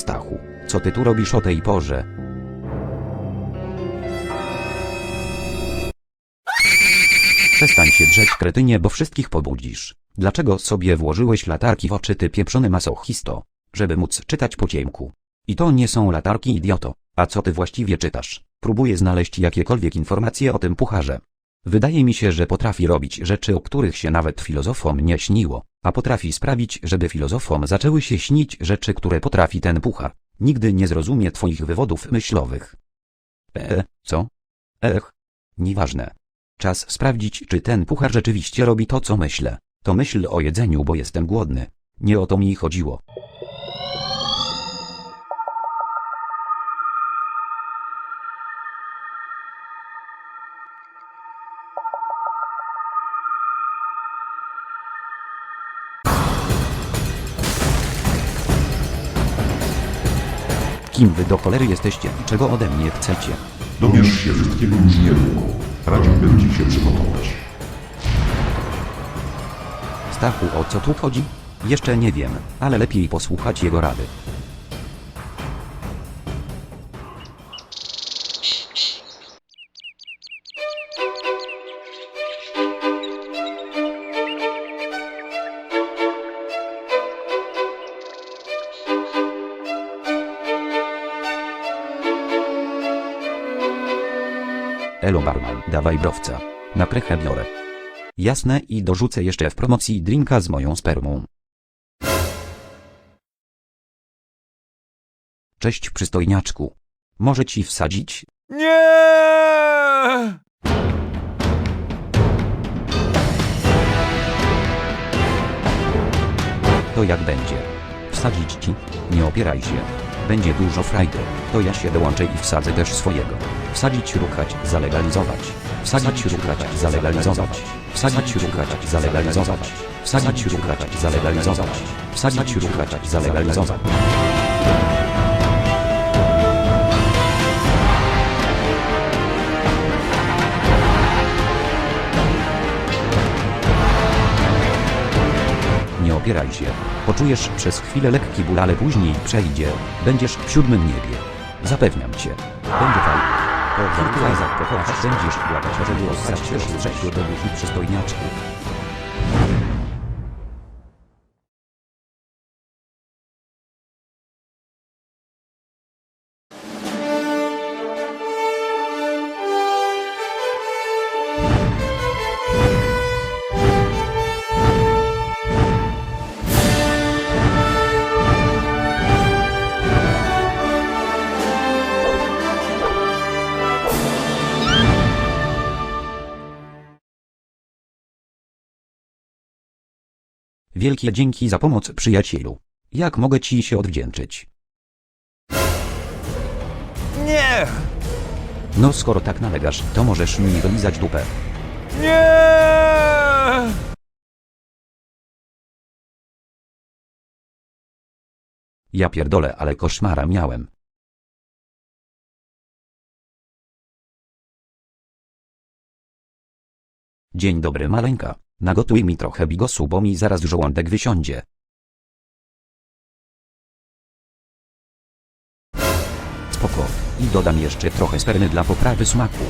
Stachu, co ty tu robisz o tej porze? Przestań się drzeć kretynie, bo wszystkich pobudzisz. Dlaczego sobie włożyłeś latarki w oczy ty pieprzony masochisto? Żeby móc czytać po ciemku. I to nie są latarki idioto. A co ty właściwie czytasz? Próbuję znaleźć jakiekolwiek informacje o tym pucharze. Wydaje mi się, że potrafi robić rzeczy, o których się nawet filozofom nie śniło, a potrafi sprawić, żeby filozofom zaczęły się śnić rzeczy, które potrafi ten puchar. Nigdy nie zrozumie twoich wywodów myślowych. E, co? Ech, nieważne. Czas sprawdzić, czy ten puchar rzeczywiście robi to, co myślę. To myśl o jedzeniu, bo jestem głodny. Nie o to mi chodziło. Kim wy do cholery jesteście i czego ode mnie chcecie? Dowiesz się wszystkiego już niedługo. Radziłbym ci się przygotować. Stachu, o co tu chodzi? Jeszcze nie wiem, ale lepiej posłuchać jego rady. Elo barman, dawaj browca. Na prechę biorę. Jasne i dorzucę jeszcze w promocji drinka z moją spermą. Cześć przystojniaczku. Może ci wsadzić? Nie! To jak będzie? Wsadzić ci? Nie opieraj się. Będzie dużo frajdy. To ja się dołączę i wsadzę też swojego. Wsadzić, ruchać, zalegalizować. Wsadzić, ruchać, zalegalizować. Wsadzić, ruchać, zalegalizować. Wsadzić, ruchać, zalegalizować. Wsadzić, ruchać, zalegalizować. Opieraj się. Poczujesz przez chwilę lekki ból, ale później przejdzie. Będziesz w siódmym niebie. Zapewniam cię. Będzie fajnie. Po kilku razach pokochasz, będziesz błagać, żeby ossać też z sześciu do dusi przystojniaczku. Wielkie dzięki za pomoc przyjacielu. Jak mogę ci się odwdzięczyć? Nie! No skoro tak nalegasz, to możesz mi wylizać dupę. Nie! Ja pierdolę, ale koszmara miałem. Dzień dobry maleńka. Nagotuj mi trochę bigosu, bo mi zaraz żołądek wysiądzie. Spoko. I dodam jeszcze trochę spermy dla poprawy smaku.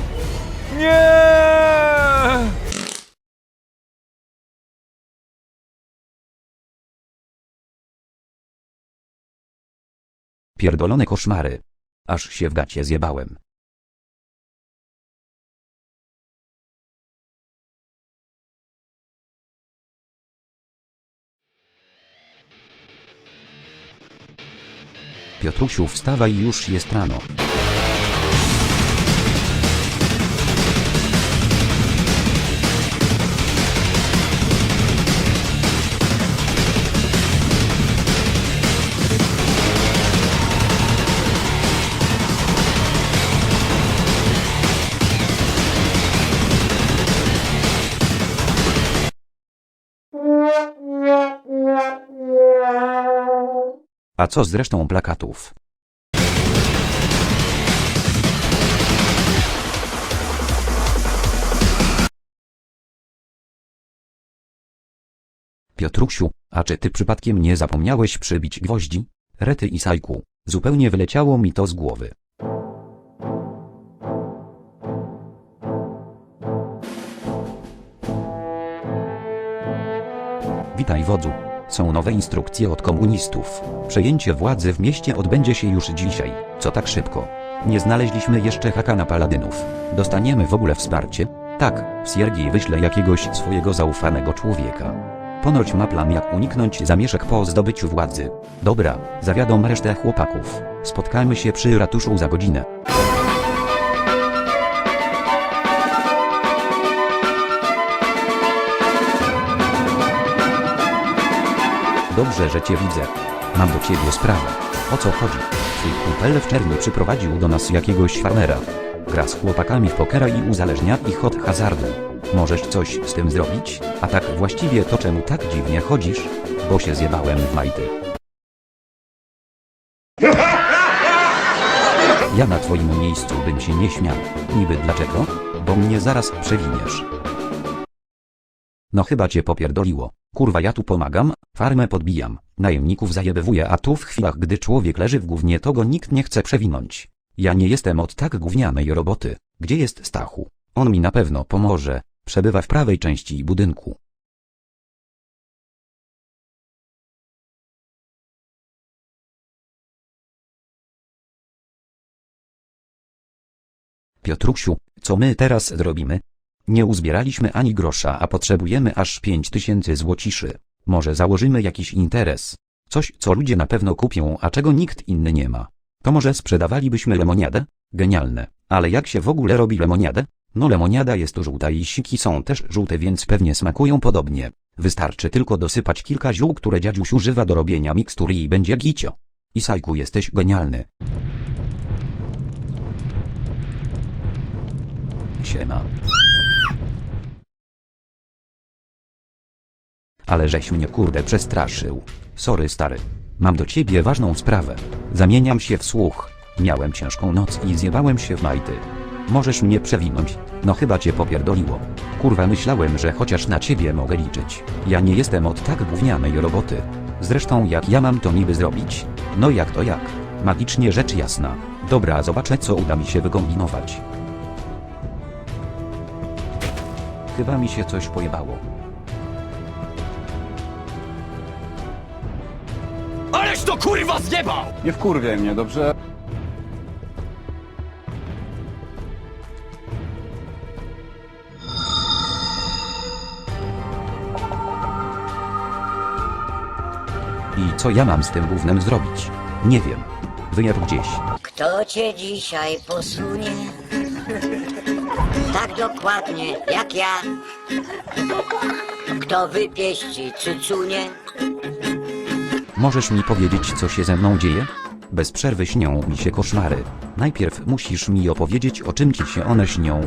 Nie! Pierdolone koszmary. Aż się w gacie zjebałem. Piotrusiu wstawaj już jest rano. A co z resztą plakatów? Piotrusiu, a czy ty przypadkiem nie zapomniałeś przybić gwoździ? Rety i sajku. Zupełnie wyleciało mi to z głowy. Witaj wodzu. Są nowe instrukcje od komunistów. Przejęcie władzy w mieście odbędzie się już dzisiaj. Co tak szybko? Nie znaleźliśmy jeszcze haka na paladynów. Dostaniemy w ogóle wsparcie? Tak, Siergiej wyśle jakiegoś swojego zaufanego człowieka. Ponoć ma plan jak uniknąć zamieszek po zdobyciu władzy. Dobra, zawiadom resztę chłopaków. Spotkajmy się przy ratuszu za godzinę. Dobrze, że cię widzę. Mam do ciebie sprawę. O co chodzi? Twój kumpel w czerwcu przyprowadził do nas jakiegoś farmera. Gra z chłopakami w pokera i uzależnia ich od hazardu. Możesz coś z tym zrobić? A tak właściwie to czemu tak dziwnie chodzisz? Bo się zjebałem w majty. Ja na twoim miejscu bym się nie śmiał. Niby dlaczego? Bo mnie zaraz przewiniesz. No chyba cię popierdoliło. Kurwa ja tu pomagam, farmę podbijam, najemników zajebewuję a tu w chwilach gdy człowiek leży w gównie to go nikt nie chce przewinąć. Ja nie jestem od tak gównianej roboty. Gdzie jest Stachu? On mi na pewno pomoże. Przebywa w prawej części budynku. Piotrusiu, co my teraz zrobimy? Nie uzbieraliśmy ani grosza, a potrzebujemy aż pięć tysięcy złociszy. Może założymy jakiś interes. Coś, co ludzie na pewno kupią, a czego nikt inny nie ma. To może sprzedawalibyśmy lemoniadę? Genialne. Ale jak się w ogóle robi lemoniadę? No lemoniada jest żółta i siki są też żółte, więc pewnie smakują podobnie. Wystarczy tylko dosypać kilka ziół, które dziadziuś używa do robienia mikstury i będzie gicio. Isajku jesteś genialny. Siema. Ale żeś mnie kurde przestraszył. Sorry stary. Mam do ciebie ważną sprawę. Zamieniam się w słuch. Miałem ciężką noc i zjebałem się w majty. Możesz mnie przewinąć. No chyba cię popierdoliło. Kurwa myślałem, że chociaż na ciebie mogę liczyć. Ja nie jestem od tak gównianej roboty. Zresztą jak ja mam to niby zrobić? No jak to jak? Magicznie rzecz jasna. Dobra zobaczę co uda mi się wykombinować. Chyba mi się coś pojebało. Kurwa zjebał! Nie wkurwiaj mnie, dobrze? I co ja mam z tym gównem zrobić? Nie wiem. Wyjeb gdzieś. Kto cię dzisiaj posunie? Tak dokładnie jak ja. Kto wypieści cycunie? Możesz mi powiedzieć, co się ze mną dzieje? Bez przerwy śnią mi się koszmary. Najpierw musisz mi opowiedzieć, o czym ci się one śnią.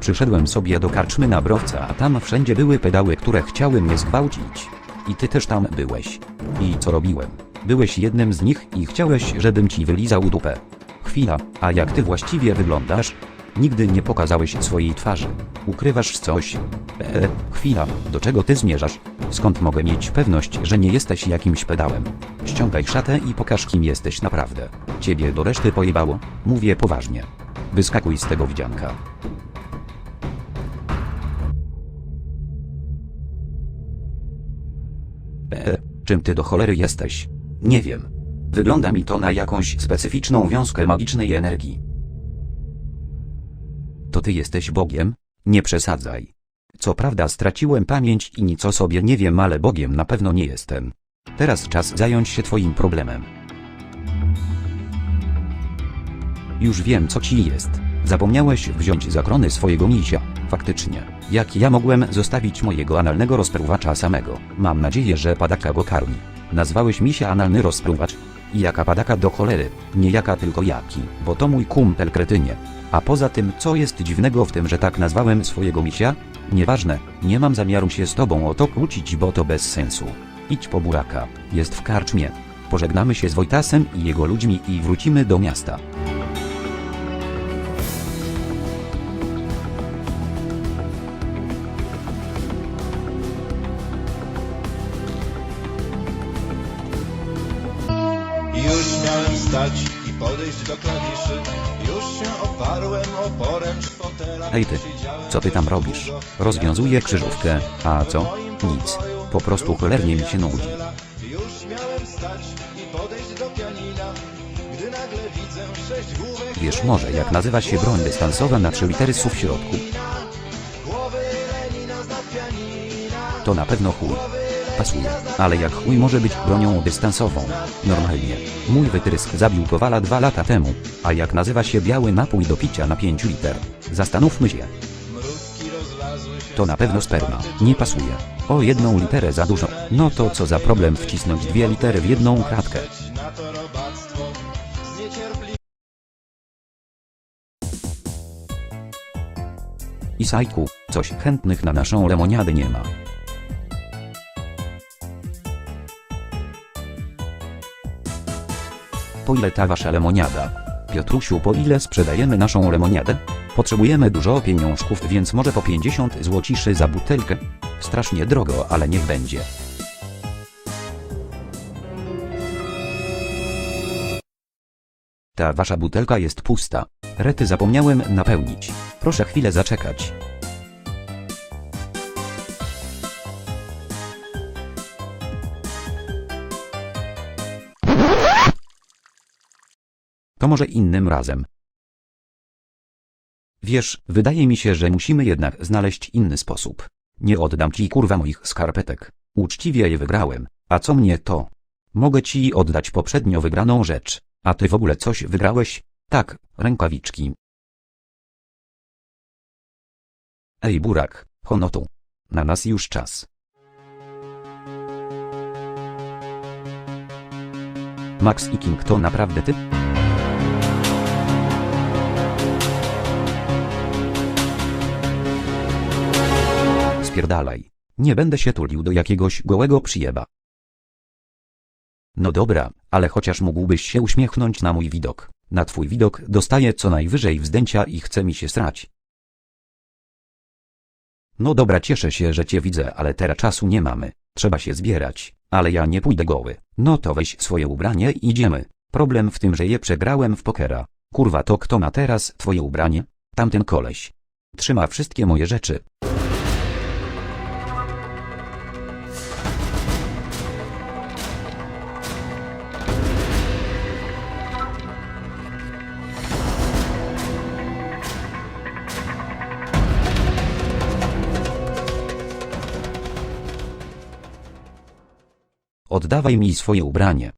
Przyszedłem sobie do karczmy na browca, a tam wszędzie były pedały, które chciały mnie zgwałcić. I ty też tam byłeś. I co robiłem? Byłeś jednym z nich i chciałeś, żebym ci wylizał dupę. Chwila, a jak ty właściwie wyglądasz? Nigdy nie pokazałeś swojej twarzy. Ukrywasz coś. Eee, chwila, do czego ty zmierzasz? Skąd mogę mieć pewność, że nie jesteś jakimś pedałem? Ściągaj szatę i pokaż kim jesteś naprawdę. Ciebie do reszty pojebało? Mówię poważnie. Wyskakuj z tego wdzianka. Eee, czym ty do cholery jesteś? Nie wiem. Wygląda mi to na jakąś specyficzną wiązkę magicznej energii. To ty jesteś Bogiem? Nie przesadzaj. Co prawda straciłem pamięć i nic o sobie nie wiem, ale Bogiem na pewno nie jestem. Teraz czas zająć się twoim problemem. Już wiem co ci jest. Zapomniałeś wziąć za krony swojego misia. Faktycznie. Jak ja mogłem zostawić mojego analnego rozpruwacza samego? Mam nadzieję, że padaka go karmi. Nazwałeś misia analny rozpruwacz? I jaka padaka do cholery? Nie jaka tylko jaki, bo to mój kumpel kretynie. A poza tym, co jest dziwnego w tym, że tak nazwałem swojego misia? Nieważne, nie mam zamiaru się z tobą o to kłócić, bo to bez sensu. Idź po buraka, jest w karczmie. Pożegnamy się z Wojtasem i jego ludźmi i wrócimy do miasta. Hej ty, co ty tam robisz? Rozwiązuję krzyżówkę, a co? Nic. Po prostu cholernie mi się nudzi. Już miałem wstać i podejść do pianina Gdy nagle widzę sześć główek Wiesz może jak nazywa się broń dystansowa na trzy litery SU w środku? To na pewno chuj. Pasuje. Ale jak chuj może być bronią dystansową? Normalnie. Mój wytrysk zabił Kowala dwa lata temu. A jak nazywa się biały napój do picia na 5 liter? Zastanówmy się. To na pewno sperma. Nie pasuje. O jedną literę za dużo. No to co za problem wcisnąć dwie litery w jedną kratkę. I sajku, coś chętnych na naszą lemoniadę nie ma. Po ile ta wasza lemoniada? Piotrusiu, po ile sprzedajemy naszą lemoniadę? Potrzebujemy dużo pieniążków, więc może po 50 złociszy za butelkę? Strasznie drogo, ale niech będzie. Ta wasza butelka jest pusta. Rety zapomniałem napełnić. Proszę chwilę zaczekać. To może innym razem. Wiesz, wydaje mi się, że musimy jednak znaleźć inny sposób. Nie oddam ci kurwa moich skarpetek. Uczciwie je wygrałem. A co mnie to? Mogę ci oddać poprzednio wygraną rzecz. A ty w ogóle coś wygrałeś? Tak, rękawiczki. Ej burak, honotu. Na nas już czas. Max i King to naprawdę ty? Nie będę się tulił do jakiegoś gołego przyjeba. No dobra, ale chociaż mógłbyś się uśmiechnąć na mój widok. Na twój widok dostaję co najwyżej wzdęcia i chce mi się srać. No dobra, cieszę się, że cię widzę, ale teraz czasu nie mamy. Trzeba się zbierać, ale ja nie pójdę goły. No to weź swoje ubranie i idziemy. Problem w tym, że je przegrałem w pokera. Kurwa, to kto ma teraz twoje ubranie? Tamten koleś. Trzyma wszystkie moje rzeczy. Oddawaj mi swoje ubranie.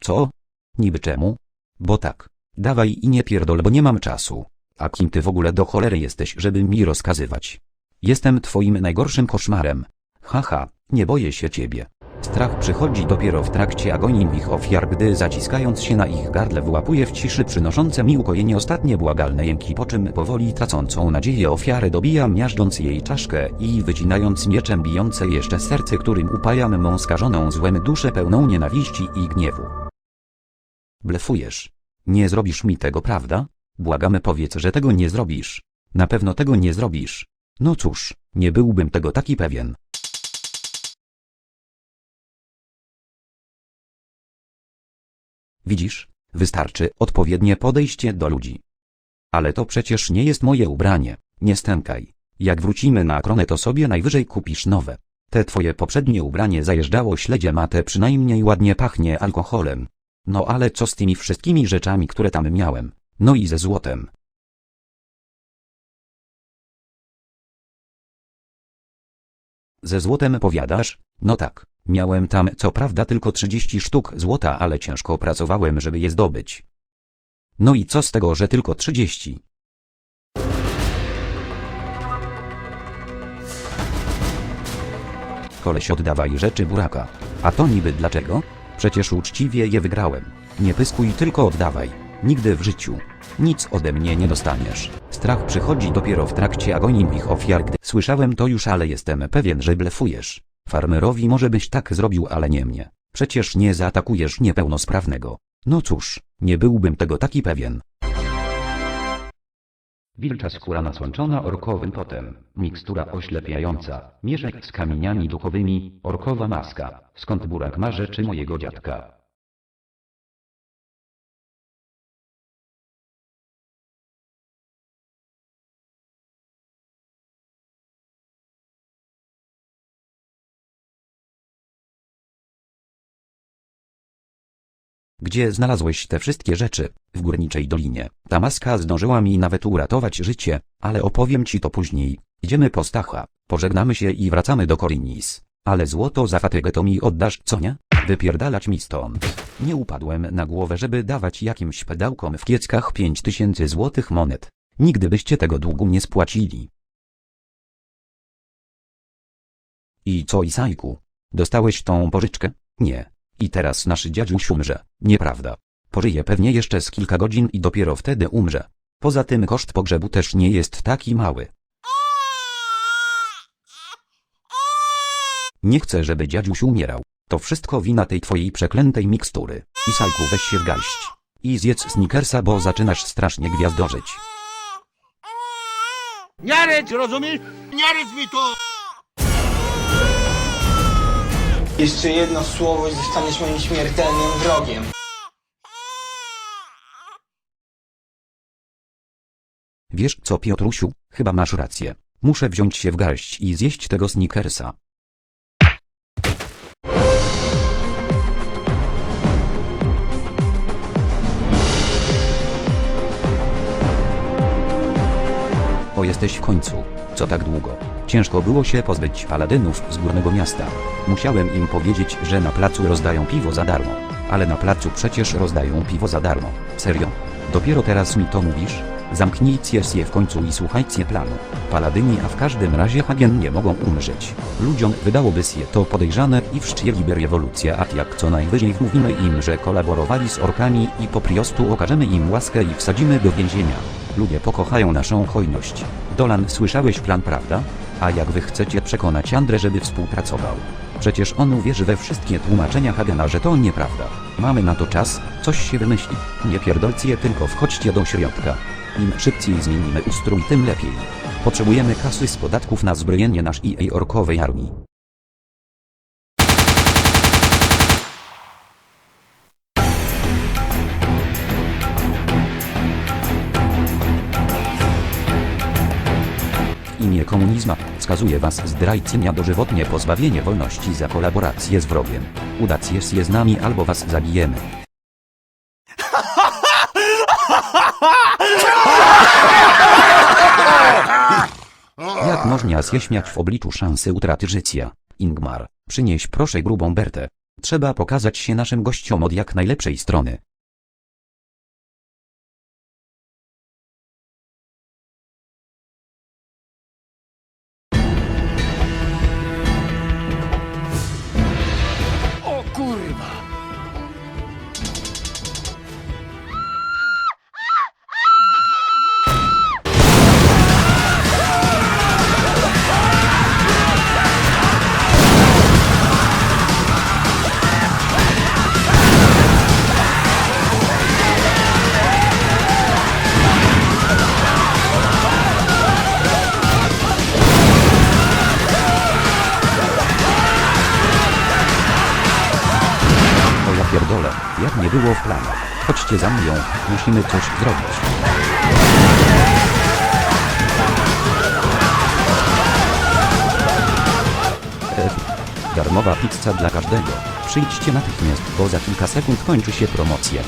Co? Niby czemu? Bo tak. Dawaj i nie pierdol, bo nie mam czasu. A kim ty w ogóle do cholery jesteś, żeby mi rozkazywać? Jestem twoim najgorszym koszmarem. Haha, nie boję się ciebie. Strach przychodzi dopiero w trakcie agonii ich ofiar, gdy zaciskając się na ich gardle wyłapuje w ciszy przynoszące mi ukojenie ostatnie błagalne jęki, po czym powoli tracącą nadzieję ofiary dobijam miażdżąc jej czaszkę i wycinając mieczem bijące jeszcze serce, którym upajam mą skażoną złem duszę pełną nienawiści i gniewu. Blefujesz. Nie zrobisz mi tego, prawda? Błagamy powiedz, że tego nie zrobisz. Na pewno tego nie zrobisz. No cóż, nie byłbym tego taki pewien. Widzisz, wystarczy odpowiednie podejście do ludzi. Ale to przecież nie jest moje ubranie, nie stękaj. Jak wrócimy na kronę to sobie najwyżej kupisz nowe. Te twoje poprzednie ubranie zajeżdżało śledziem, a te przynajmniej ładnie pachnie alkoholem. No ale co z tymi wszystkimi rzeczami, które tam miałem? No i ze złotem. Ze złotem powiadasz? No tak, miałem tam co prawda tylko 30 sztuk złota, ale ciężko pracowałem, żeby je zdobyć. No i co z tego, że tylko 30? Koleś oddawaj rzeczy buraka. A to niby dlaczego? Przecież uczciwie je wygrałem. Nie pyskuj tylko oddawaj. Nigdy w życiu. Nic ode mnie nie dostaniesz. Strach przychodzi dopiero w trakcie agonii ich ofiar, gdy słyszałem to już, ale jestem pewien, że blefujesz. Farmerowi może byś tak zrobił, ale nie mnie. Przecież nie zaatakujesz niepełnosprawnego. No cóż, nie byłbym tego taki pewien. Wilcza skóra nasłonczona orkowym potem, mikstura oślepiająca, mieszek z kamieniami duchowymi, orkowa maska, skąd burak ma rzeczy mojego dziadka. Gdzie znalazłeś te wszystkie rzeczy? W górniczej dolinie. Ta maska zdążyła mi nawet uratować życie, ale opowiem ci to później. Idziemy po Stacha, pożegnamy się i wracamy do Korinis. Ale złoto za fatygę to mi oddasz, co nie? Wypierdalać mi stąd. Nie upadłem na głowę, żeby dawać jakimś pedałkom w kieckach pięć tysięcy złotych monet. Nigdy byście tego długu nie spłacili. I co Isajku? Dostałeś tą pożyczkę? Nie. I teraz nasz dziadziuś umrze. Nieprawda. Pożyje pewnie jeszcze z kilka godzin i dopiero wtedy umrze. Poza tym koszt pogrzebu też nie jest taki mały. Nie chcę, żeby dziadziuś umierał. To wszystko wina tej twojej przeklętej mikstury. Isajku weź się w garść. I zjedz snickersa, bo zaczynasz strasznie gwiazdożyć. Nie rycz, rozumiesz? Nie rycz mi to! Jeszcze jedno słowo i zostaniesz moim śmiertelnym wrogiem. Wiesz co Piotrusiu, chyba masz rację. Muszę wziąć się w garść i zjeść tego snickersa. O jesteś w końcu. Co tak długo? Ciężko było się pozbyć paladynów z górnego miasta. Musiałem im powiedzieć, że na placu rozdają piwo za darmo. Ale na placu przecież rozdają piwo za darmo. Serio? Dopiero teraz mi to mówisz? Zamknijcie się w końcu i słuchajcie planu. Paladyni, a w każdym razie Hagen nie mogą umrzeć. Ludziom wydałoby się to podejrzane i wszczęliby rewolucję, a jak co najwyżej wmówimy im, że kolaborowali z orkami i po prostu okażemy im łaskę i wsadzimy do więzienia. Ludzie pokochają naszą hojność. Dolan, słyszałeś plan, prawda? A jak wy chcecie przekonać Andrę, żeby współpracował? Przecież on uwierzy we wszystkie tłumaczenia Hagena, że to nieprawda. Mamy na to czas, coś się wymyśli. Nie pierdolcie, tylko wchodźcie do środka. Im szybciej zmienimy ustrój, tym lepiej. Potrzebujemy kasy z podatków na zbrojenie naszej orkowej armii. Imię komunizma skazuje was zdrajcy na dożywotnie pozbawienie wolności za kolaborację z wrogiem. Udację się z nami albo was zabijemy. Jak można się śmiać w obliczu szansy utraty życia? Ingmar, przynieś proszę grubą Bertę. Trzeba pokazać się naszym gościom od jak najlepszej strony. Było w planach. Chodźcie za mną, musimy coś zrobić. Darmowa pizza dla każdego. Przyjdźcie natychmiast, bo za kilka sekund kończy się promocja.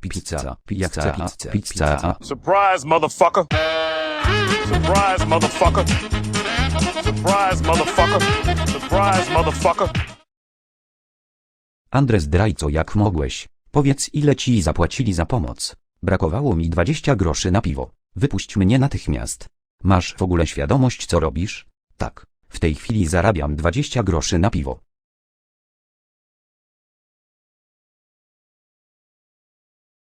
Pizza, pizza, pizza, pizza. Surprise, motherfucker. Surprise, motherfucker. Surprise, motherfucker. Surprise, motherfucker. Andres zdrajco jak mogłeś. Powiedz ile ci zapłacili za pomoc. Brakowało mi 20 groszy na piwo. Wypuść mnie natychmiast. Masz w ogóle świadomość co robisz? Tak. W tej chwili zarabiam 20 groszy na piwo.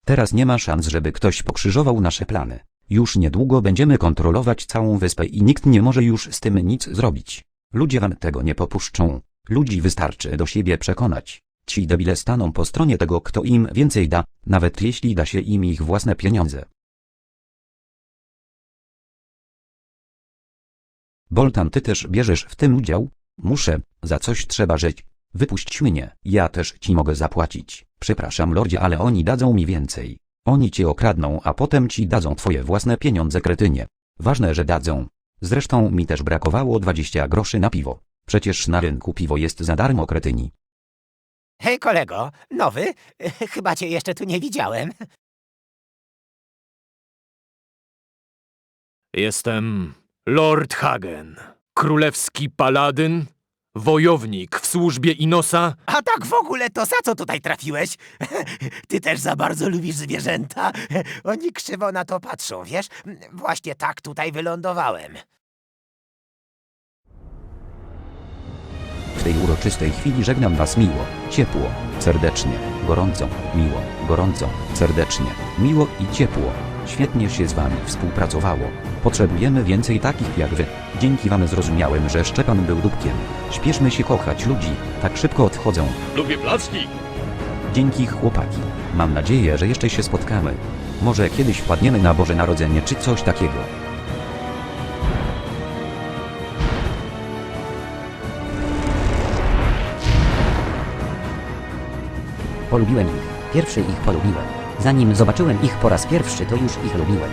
Teraz nie ma szans, żeby ktoś pokrzyżował nasze plany. Już niedługo będziemy kontrolować całą wyspę i nikt nie może już z tym nic zrobić. Ludzie wam tego nie popuszczą. Ludzi wystarczy do siebie przekonać. Ci debile staną po stronie tego, kto im więcej da, nawet jeśli da się im ich własne pieniądze. Boltan, ty też bierzesz w tym udział? Muszę, za coś trzeba żyć. Wypuść mnie, ja też ci mogę zapłacić. Przepraszam, lordzie, ale oni dadzą mi więcej. Oni cię okradną, a potem ci dadzą twoje własne pieniądze, kretynie. Ważne, że dadzą. Zresztą mi też brakowało 20 groszy na piwo. Przecież na rynku piwo jest za darmo, kretyni. Hej kolego, nowy? Chyba cię jeszcze tu nie widziałem. Jestem Lord Hagen, królewski paladyn, wojownik w służbie Inosa. A tak w ogóle to za co tutaj trafiłeś? Ty też za bardzo lubisz zwierzęta. Oni krzywo na to patrzą, wiesz? Właśnie tak tutaj wylądowałem. Uroczystej chwili żegnam Was miło, ciepło, serdecznie, gorąco, miło, gorąco, serdecznie, miło i ciepło. Świetnie się z Wami współpracowało. Potrzebujemy więcej takich jak Wy. Dzięki Wam zrozumiałem, że Szczepan był dupkiem. Śpieszmy się kochać ludzi, tak szybko odchodzą. Lubię placki. Dzięki chłopaki. Mam nadzieję, że jeszcze się spotkamy. Może kiedyś wpadniemy na Boże Narodzenie czy coś takiego. Polubiłem ich. Pierwszy ich polubiłem. Zanim zobaczyłem ich po raz pierwszy, to już ich lubiłem.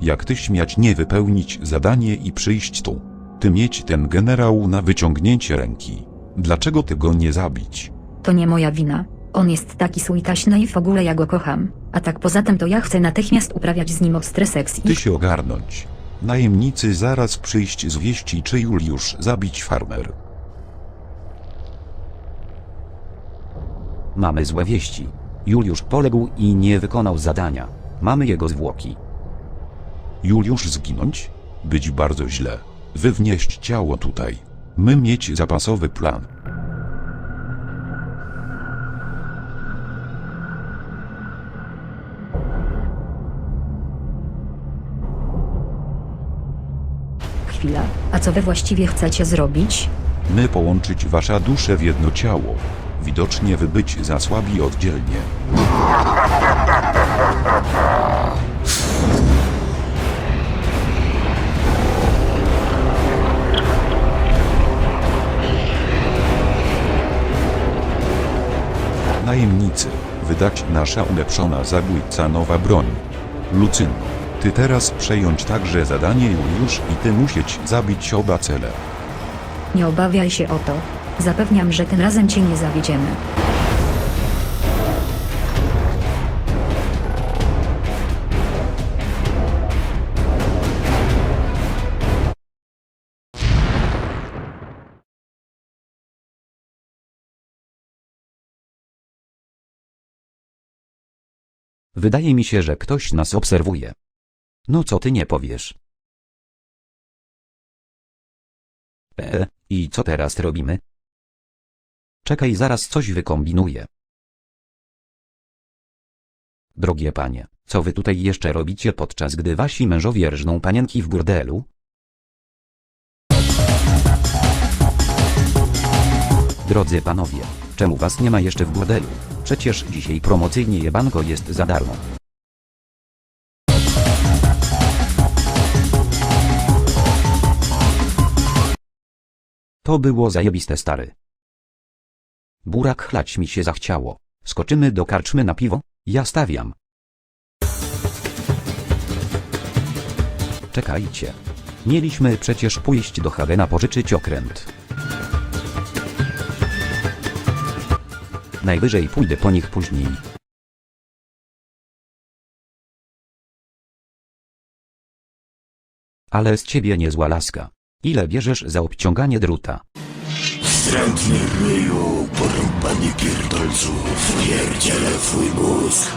Jak ty śmiać nie wypełnić zadanie i przyjść tu. Ty mieć ten generał na wyciągnięcie ręki. Dlaczego ty go nie zabić? To nie moja wina. On jest taki sweetaśny i w ogóle ja go kocham. A tak poza tym to ja chcę natychmiast uprawiać z nim ostre seks i... Ty się ogarnąć. Najemnicy zaraz przyjść z wieści czy Juliusz zabić farmer. Mamy złe wieści. Juliusz poległ i nie wykonał zadania. Mamy jego zwłoki. Juliusz zginąć? Być bardzo źle. Wy wnieść ciało tutaj. My mieć zapasowy plan. Chwila. A co wy właściwie chcecie zrobić? My połączyć wasza dusze w jedno ciało. Widocznie wy być za słabi oddzielnie. Najemnicy, wydać nasza ulepszona zabójca nowa broń. Lucyno, ty teraz przejąć także zadanie Juliusz i ty musieć zabić oba cele. Nie obawiaj się o to. Zapewniam, że tym razem cię nie zawiedziemy. Wydaje mi się, że ktoś nas obserwuje. No co ty nie powiesz? Eee, i co teraz robimy? Czekaj, zaraz coś wykombinuję. Drogie panie, co wy tutaj jeszcze robicie podczas gdy wasi mężowie rżną panienki w burdelu? Drodzy panowie, czemu was nie ma jeszcze w burdelu? Przecież dzisiaj promocyjnie jebanko jest za darmo. To było zajebiste stary. Burak chlać mi się zachciało. Skoczymy do karczmy na piwo? Ja stawiam. Czekajcie. Mieliśmy przecież pójść do Hagena pożyczyć okręt. Najwyżej pójdę po nich później. Ale z ciebie niezła laska. Ile bierzesz za obciąganie druta? Wstrętny ryju, porąbanie pierdolców, pierdzielę twój mózg.